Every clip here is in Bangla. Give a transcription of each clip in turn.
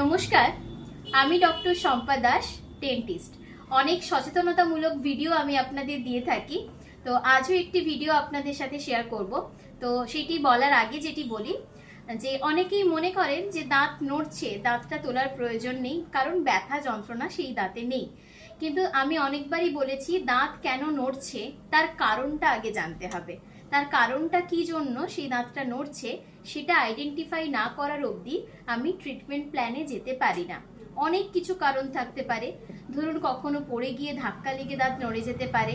নমস্কার, আমি ডক্টর শম্পা দাস ডেন্টিস্ট অনেক সচেতনতামূলক ভিডিও আমি আপনাদের দিয়ে থাকি। তো আজও একটি ভিডিও আপনাদের সাথে শেয়ার করব। তো সেটি বলার আগে যেটি বলি, যে অনেকেই মনে করেন যে দাঁত নড়ছে, দাঁতটা তোলার প্রয়োজন নেই, কারণ ব্যথা যন্ত্রণা সেই দাঁতে নেই। কিন্তু আমি অনেকবারই বলেছি, দাঁত কেন নড়ছে, তার কারণটা আগে জানতে হবে। তার কারণটা কি জন্য সেই দাঁতটা নড়ছে, সেটা আইডেন্টিফাই না করার অবধি আমি ট্রিটমেন্ট প্ল্যানে যেতে পারি না। অনেক কিছু কারণ থাকতে পারে। ধরুন কখনো পড়ে গিয়ে ধাক্কা লেগে দাঁত নড়ে যেতে পারে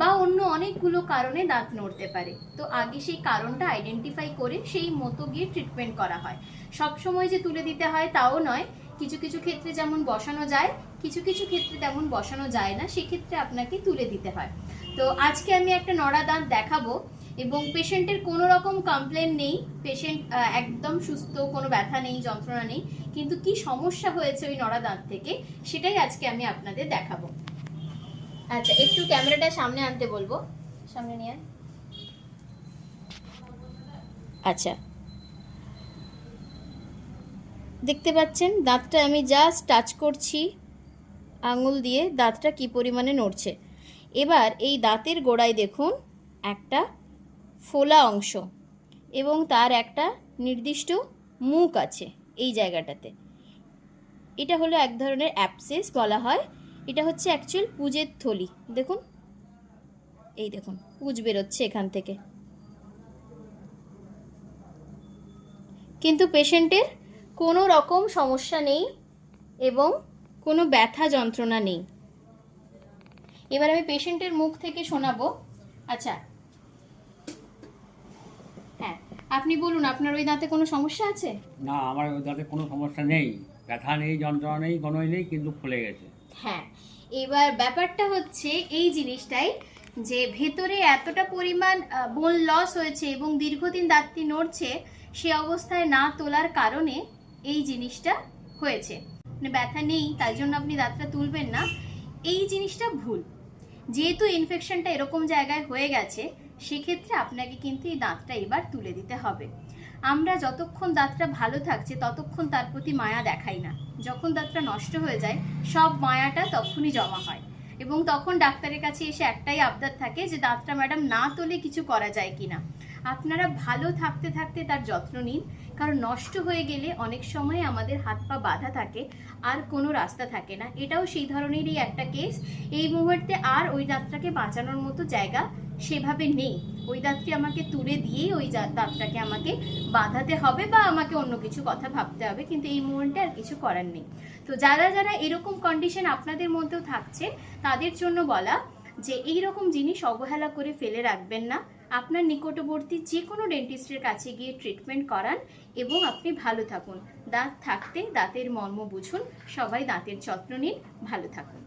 বা অন্য অনেকগুলো কারণে দাঁত নড়তে পারে। তো আগে সেই কারণটা আইডেন্টিফাই করে সেই মতো গিয়ে ট্রিটমেন্ট করা হয়। সব সময় যে তুলে দিতে হয় তাও নয়। কিছু কিছু ক্ষেত্রে যেমন বসানো যায়, কিছু কিছু ক্ষেত্রে তেমন বসানো যায় না, সেক্ষেত্রে আপনাকে তুলে দিতে হয়। তো আজকে আমি একটা নড়া দাঁত দেখাবো। এবং পেশেন্টের কোনো রকম কমপ্লেন নেই। পেশেন্ট একদম সুস্থ কোনো ব্যথা নেই যন্ত্রণা নেই। কিন্তু কি সমস্যা হয়েছে ওই নড়া দাঁত থেকে সেটাই আজকে আমি আপনাদের দেখাবো। আচ্ছা একটু ক্যামেরাটা সামনে আনতে বলব। সামনে নিয়ে আচ্ছা। দেখতে পাচ্ছেন দাঁতটা আমি জাস্ট টাচ করছি আঙুল দিয়ে দাঁতটা কি পরিমাণে নড়ছে। এবার এই দাঁতের গোড়ায় দেখুন একটা ফোলা অংশ এবং তার একটা নির্দিষ্ট মুখ আছে এই জায়গাটাতে। এটা হলো এক ধরনের অ্যাপসেস বলা হয়। এটা হচ্ছে অ্যাকচুয়াল পুজের থলি। দেখুন। এই দেখুন, পুজ বেরোচ্ছে এখান থেকে। কিন্তু পেশেন্টের কোনো রকম সমস্যা নেই এবং কোনো ব্যথা যন্ত্রণা নেই। এবার আমি পেশেন্টের মুখ থেকে শোনাবো। আচ্ছা হ্যাঁ আপনি বলুন আপনার ওই দাঁতে কোনো সমস্যা আছে? না আমার ওই দাঁতে কোনো সমস্যা নেই। ব্যথা নেই যন্ত্রণা নেই কোনোই নেই কিন্তু ফুলে গেছে। হ্যাঁ এবার ব্যাপারটা হচ্ছে এই জিনিসটাই যে ভেতরে এতটা পরিমাণ বোন লস হয়েছে এবং দীর্ঘদিন দাঁতটি নড়ছে সে অবস্থায় না তোলার কারণে এই জিনিসটা হয়েছে। মানে ব্যথা নেই তাই জন্য আপনি দাঁতটা তুলবেন না। এই জিনিসটা ভুল। যেহেতু ইনফেকশনটা এরকম জায়গায় হয়ে গেছে সেক্ষেত্রে আপনাকে কিন্তু এই দাঁতটা এবার তুলে দিতে হবে। আমরা যতক্ষণ দাঁতটা ভালো থাকছে, ততক্ষণ তার প্রতি মায়া দেখাই না। যখন দাঁতটা নষ্ট হয়ে যায়, সব মায়াটা তখনই জমা হয়। এবং তখন ডাক্তারের কাছে এসে একটাই আবদার থাকে যে, দাঁতটা ম্যাডাম না তোলে কিছু করা যায় কিনা। আপনারা ভালো থাকতে থাকতে তার যত্ন নিন। কারণ নষ্ট হয়ে গেলে অনেক সময় আমাদের হাত পা বাঁধা থাকে, আর কোনো রাস্তা থাকে না। এটাও সেই ধরনেরই একটা কেস এই মুহূর্তে আর ওই দাঁতটাকে বাঁচানোর মতো জায়গা সেভাবে নেই। ওই দাঁতটি আমাকে তুলে দিয়েই ওই দাঁতটাকে আমাকে বাঁধাতে হবে বা আমাকে অন্য কিছু কথা ভাবতে হবে, কিন্তু এই মুহূর্তে আর কিছু করার নেই। তো যারা যারা এরকম কন্ডিশন আপনাদের মধ্যেও থাকছে, তাদের জন্য বলা যে এই রকম জিনিস অবহেলা করে ফেলে রাখবেন না। আপনার নিকটবর্তী যে কোনো ডেন্টিস্টের কাছে গিয়ে ট্রিটমেন্ট করান এবং আপনি ভালো থাকুন। দাঁত থাকতে দাঁতের মর্ম বুঝুন। সবাই দাঁতের যত্ন নিন। ভালো থাকুন।